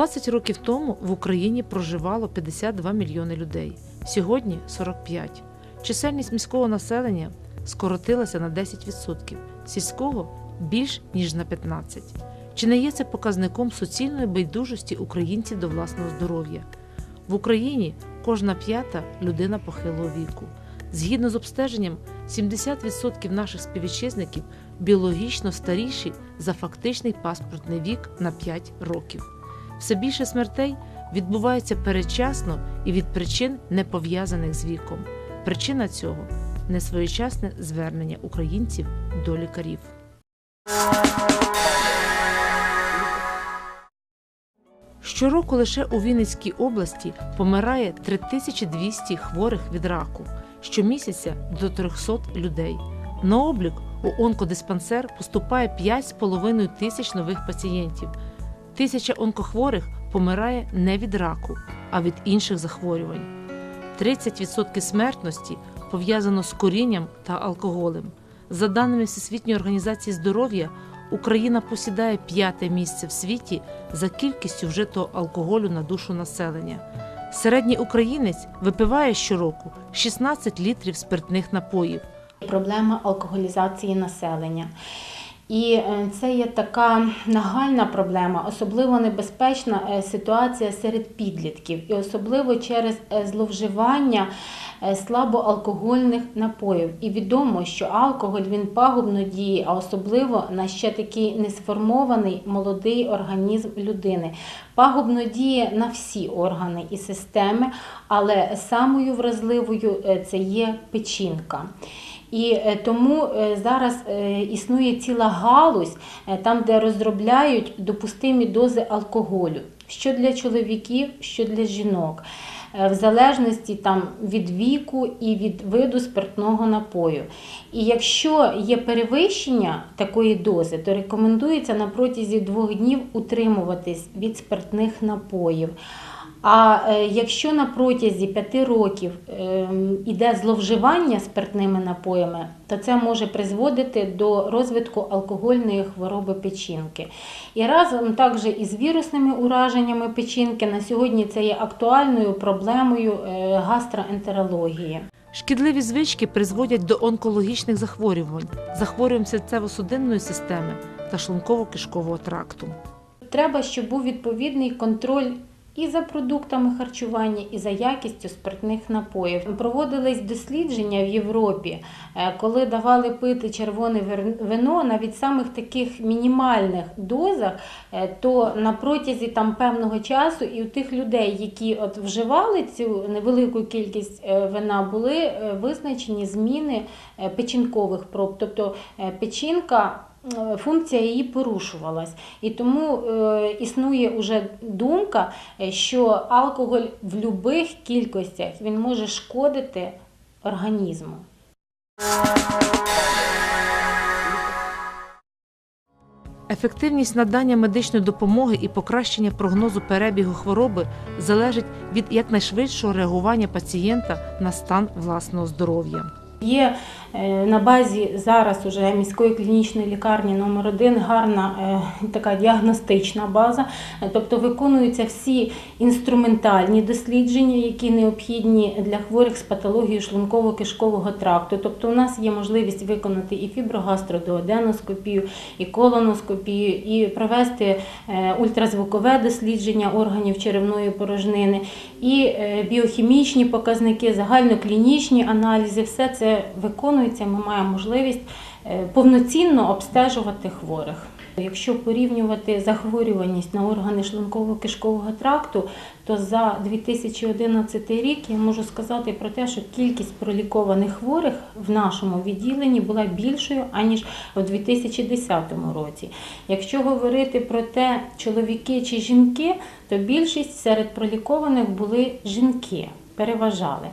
20 років тому в Україні проживало 52 мільйони людей. Сьогодні 45. Чисельність міського населення скоротилася на 10%, сільського більш ніж на 15%. Чи не є це показником суцільної байдужості українців до власного здоров'я? В Україні кожна п'ята людина похилого віку. Згідно з обстеженням, 70% наших співвітчизників біологічно старіші за фактичний паспортний вік на 5 років. Все більше смертей відбувається передчасно і від причин, не пов'язаних з віком. Причина цього несвоєчасне звернення українців до лікарів. Щороку лише у Вінницькій області помирає 3200 хворих від раку, щомісяця до 300 людей. На облік у онкодиспансер поступає 5,5 тисяч нових пацієнтів. Тисяча онкохворих помирає не від раку, а від інших захворювань. 30% смертності пов'язано з курінням та алкоголем. За даними Всесвітньої організації здоров'я, Україна посідає п'яте місце в світі за кількістю вжитого алкоголю на душу населення. Середній українець випиває щороку 16 літрів спиртних напоїв. проблема алкоголізації населення. І е, це є така нагальна проблема, особливо небезпечна е, ситуація серед підлітків, і особливо через е, зловживання слабоалкогольних напоїв. І відомо, що алкоголь він пагубно діє, а особливо на ще такий несформований молодий організм людини. Пагубно діє на всі органи і системи, але самою вразливою це є печінка. І е, тому е, зараз е, існує ціла галузь, там, де розробляють допустимі дози алкоголю, що для чоловіків, що для жінок, в залежності там, від віку і від виду спиртного напою. І якщо є перевищення такої дози, то рекомендується на протязі двох днів утримуватись від спиртних напоїв. А е, якщо на протязі п'яти років ем, іде зловживання спиртними напоями, то це може призводити до розвитку алкогольної хвороби печінки. І разом також із вірусними ураженнями печінки на сьогодні це є актуальною проблемою е, гастроентерології. Шкідливі звички призводять до онкологічних захворювань, захворювань серцево-судинної системи та шлунково-кишкового тракту. Треба, щоб був відповідний контроль і за продуктами харчування, і за якістю спиртних напоїв. Проводились дослідження в Європі, е, коли давали пити червоне вино навіть самих таких мінімальних дозах, е, то на протязі там певного часу і у тих людей, які от вживали цю невелику кількість е, вина, були визначені зміни печінкових проб, тобто печінка. Е, Функція її порушувалась, і тому е, існує уже думка, що алкоголь в будь-яких кількостях він може шкодити організму. Ефективність надання медичної допомоги і покращення прогнозу перебігу хвороби залежить від якнайшвидшого реагування пацієнта на стан власного здоров'я. Є е, на базі зараз уже міської клінічної лікарні номер 1 гарна е, така діагностична база, Е, тобто виконуються всі інструментальні дослідження, які необхідні для хворих з патологією шлунково-кишкового тракту. Тобто у нас є можливість виконати і фіброгастродуоденоскопію, і колоноскопію, і провести ультразвукове дослідження органів черевної порожнини, і біохімічні показники, загальноклінічні аналізи. Все це виконується. Ми маємо можливість е, повноцінно обстежувати хворих. Якщо порівнювати захворюваність на органи шлунково-кишкового тракту, то за 2011 рік я можу сказати про те, що кількість пролікованих хворих в нашому відділенні була більшою аніж у 2010 році. Якщо говорити про те, чоловіки чи жінки, то більшість серед пролікованих були жінки, переважали.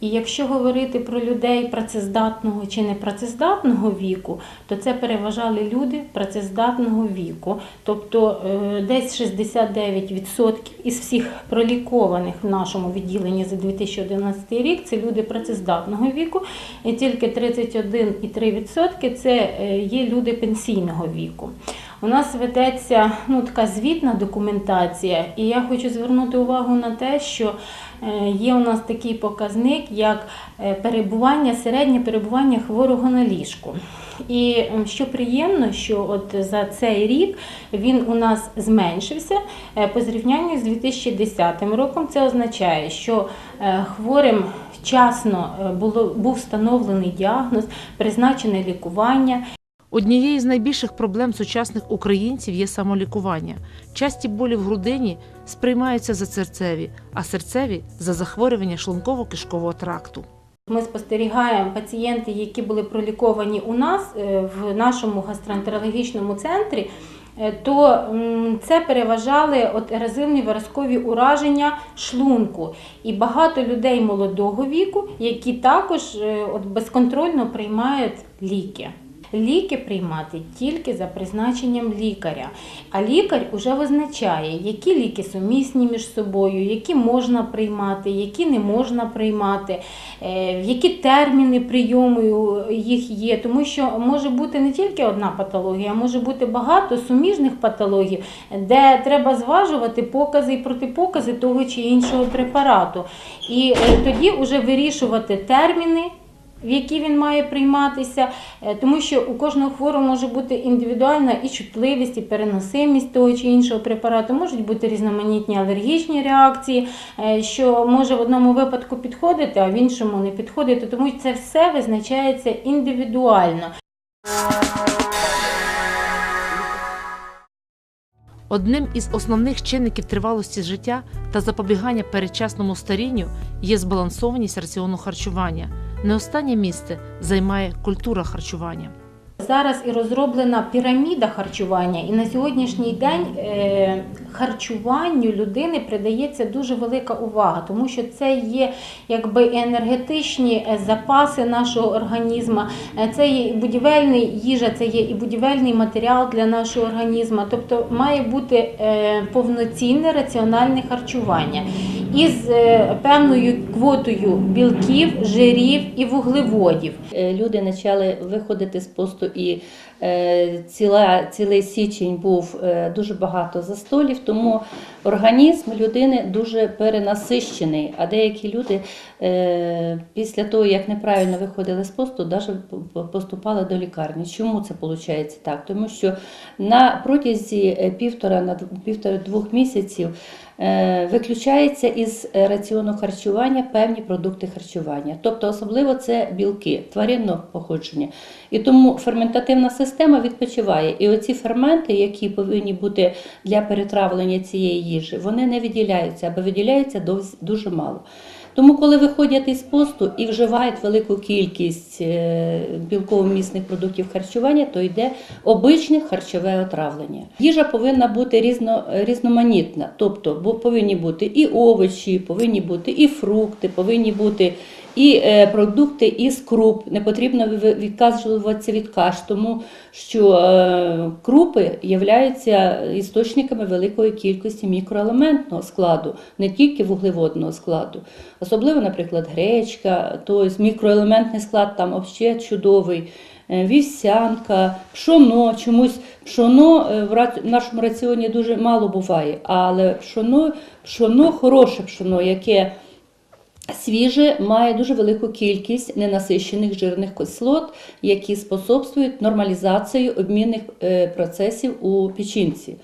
І якщо говорити про людей працездатного чи непрацездатного віку, то це переважали люди працездатного віку. Тобто е, десь 69% із всіх пролікованих в нашому відділенні за 2011 рік це люди працездатного віку, і тільки 31,3% це е, є люди пенсійного віку. У нас ведеться ну, така звітна документація, і я хочу звернути увагу на те, що е, є у нас такий показник, як е, перебування, середнє перебування хворого на ліжку. І що приємно, що от за цей рік він у нас зменшився е, по зрівнянню з 2010 роком. Це означає, що хворим вчасно було був встановлений діагноз, призначене лікування. Однією з найбільших проблем сучасних українців є самолікування. Часті болі в грудині сприймаються за серцеві, а серцеві за захворювання шлунково-кишкового тракту. Ми спостерігаємо пацієнти, які були проліковані у нас е, в нашому гастроентерологічному центрі. е, То це переважали от ерозивні виразкові ураження шлунку. І багато людей молодого віку, які також е, от безконтрольно приймають ліки. Ліки приймати тільки за призначенням лікаря. А лікар вже визначає, які ліки сумісні між собою, які можна приймати, які не можна приймати, е, які терміни прийому їх є. Тому що може бути не тільки одна патологія, а може бути багато суміжних патологій, де треба зважувати покази і протипокази того чи іншого препарату. І е, тоді вже вирішувати терміни в які він має прийматися, е, тому що у кожного хворого може бути індивідуальна і чутливість, і переносимість того чи іншого препарату, можуть бути різноманітні алергічні реакції, е, що може в одному випадку підходити, а в іншому не підходити. Тому це все визначається індивідуально. Одним із основних чинників тривалості життя та запобігання передчасному старінню є збалансованість раціону харчування. Не останнє місце займає культура харчування. Зараз і розроблена піраміда харчування, і на сьогоднішній день е, харчуванню людини придається дуже велика увага, тому що це є якби енергетичні е, запаси нашого організму, е, це є і будівельний їжа, це є і будівельний матеріал для нашого організму. Тобто має бути повноцінне раціональне харчування із е, певною квотою білків, жирів і вуглеводів. Е, люди почали виходити з посту, і е, ціла, цілий січень був дуже багато застолів, тому організм людини дуже перенасищений. А деякі люди після того, як неправильно виходили з посту, навіть поступали до лікарні. Чому це виходить так? Тому що на протязі півтора на півтора-двох місяців. Е, Виключається із раціону харчування певні продукти харчування, тобто особливо це білки тваринного походження. І тому ферментативна система відпочиває. І оці ферменти, які повинні бути для перетравлення цієї їжі, вони не виділяються або виділяються дуже мало. Тому, коли виходять із посту і вживають велику кількість е, білково-місних продуктів харчування, то йде обичне харчове отравлення. Їжа повинна бути різно, різноманітна, тобто повинні бути і овочі, повинні бути і фрукти, повинні бути і е, продукти із круп. Не потрібно відказуватися від каш, тому що е, крупи являються істочниками великої кількості мікроелементного складу, не тільки вуглеводного складу. Особливо, наприклад, гречка, тобто мікроелементний склад там взагалі чудовий. Е, Вівсянка, пшоно, чомусь пшоно в нашому раціоні дуже мало буває, але пшоно, пшоно хороше пшоно, яке свіже має дуже велику кількість ненасищених жирних кислот, які способствують нормалізації обмінних е, процесів у печінці.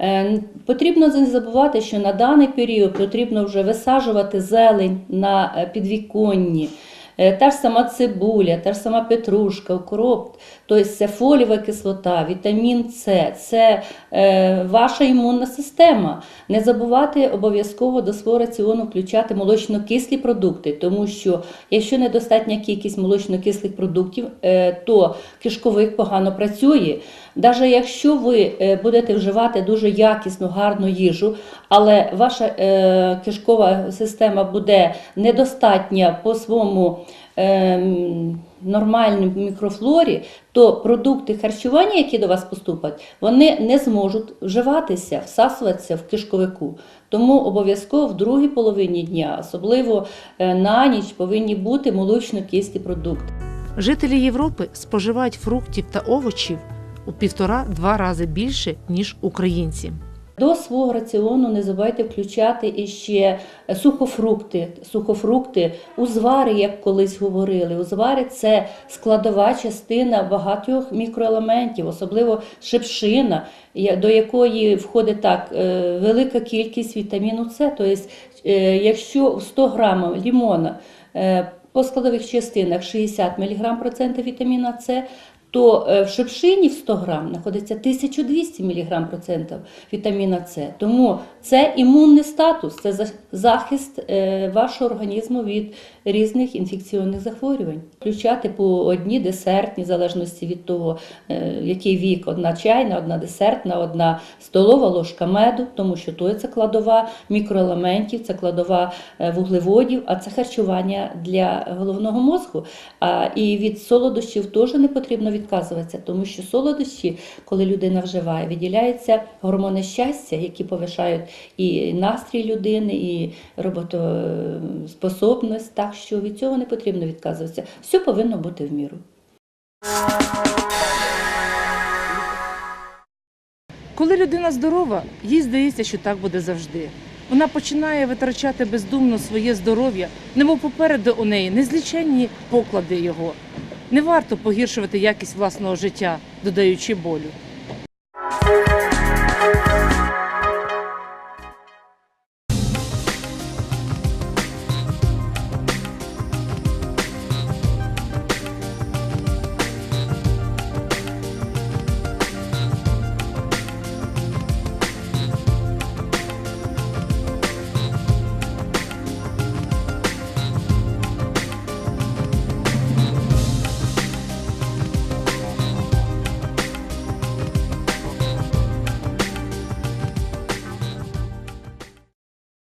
Е, Потрібно не забувати, що на даний період потрібно вже висаджувати зелень на е, підвіконні. Та ж сама цибуля, та ж сама петрушка, укроп, тобто це фолієва кислота, вітамін С, це е, ваша імунна система. Не забувати обов'язково до свого раціону включати молочно-кислі продукти, тому що якщо недостатня кількість молочно-кислих продуктів, е, то кишковик погано працює. Навіть якщо ви е, будете вживати дуже якісну, гарну їжу, але ваша е, кишкова система буде недостатня по своєму нормальній мікрофлорі, то продукти харчування, які до вас поступать, вони не зможуть вживатися, всасуватися в кишковику. Тому обов'язково в другій половині дня, особливо е, на ніч, повинні бути молочно-кислі продукти. Жителі Європи споживають фруктів та овочів у півтора-два рази більше, ніж українці. До свого раціону не забувайте включати іще сухофрукти. Сухофрукти, узвари, як колись говорили. Узвари це складова частина багатьох мікроелементів, особливо шипшина, до якої входить так е, велика кількість вітаміну С. Тобто, е, якщо в 100 грамів лімона е, по складових частинах 60 мг процента вітаміна С, то е, в шипшині в 100 грам знаходиться 1200 мг процентів вітаміна С. Тому це імунний статус, це захист е, вашого організму від різних інфекційних захворювань. Включати по одній десертні, в залежності від того, е, який вік, одна чайна, одна десертна, одна столова ложка меду, тому що то це кладова мікроелементів, це кладова вуглеводів, а це харчування для головного мозку. І від солодощів теж не потрібно відказуватися, тому що солодощі, коли людина вживає, виділяються гормони щастя, які повишають і настрій людини, і роботоспособність. Так що від цього не потрібно відказуватися. Все повинно бути в міру. Коли людина здорова, їй здається, що так буде завжди. Вона починає витрачати бездумно своє здоров'я, немов попереду у неї незліченні поклади його. Не варто погіршувати якість власного життя, додаючи болю.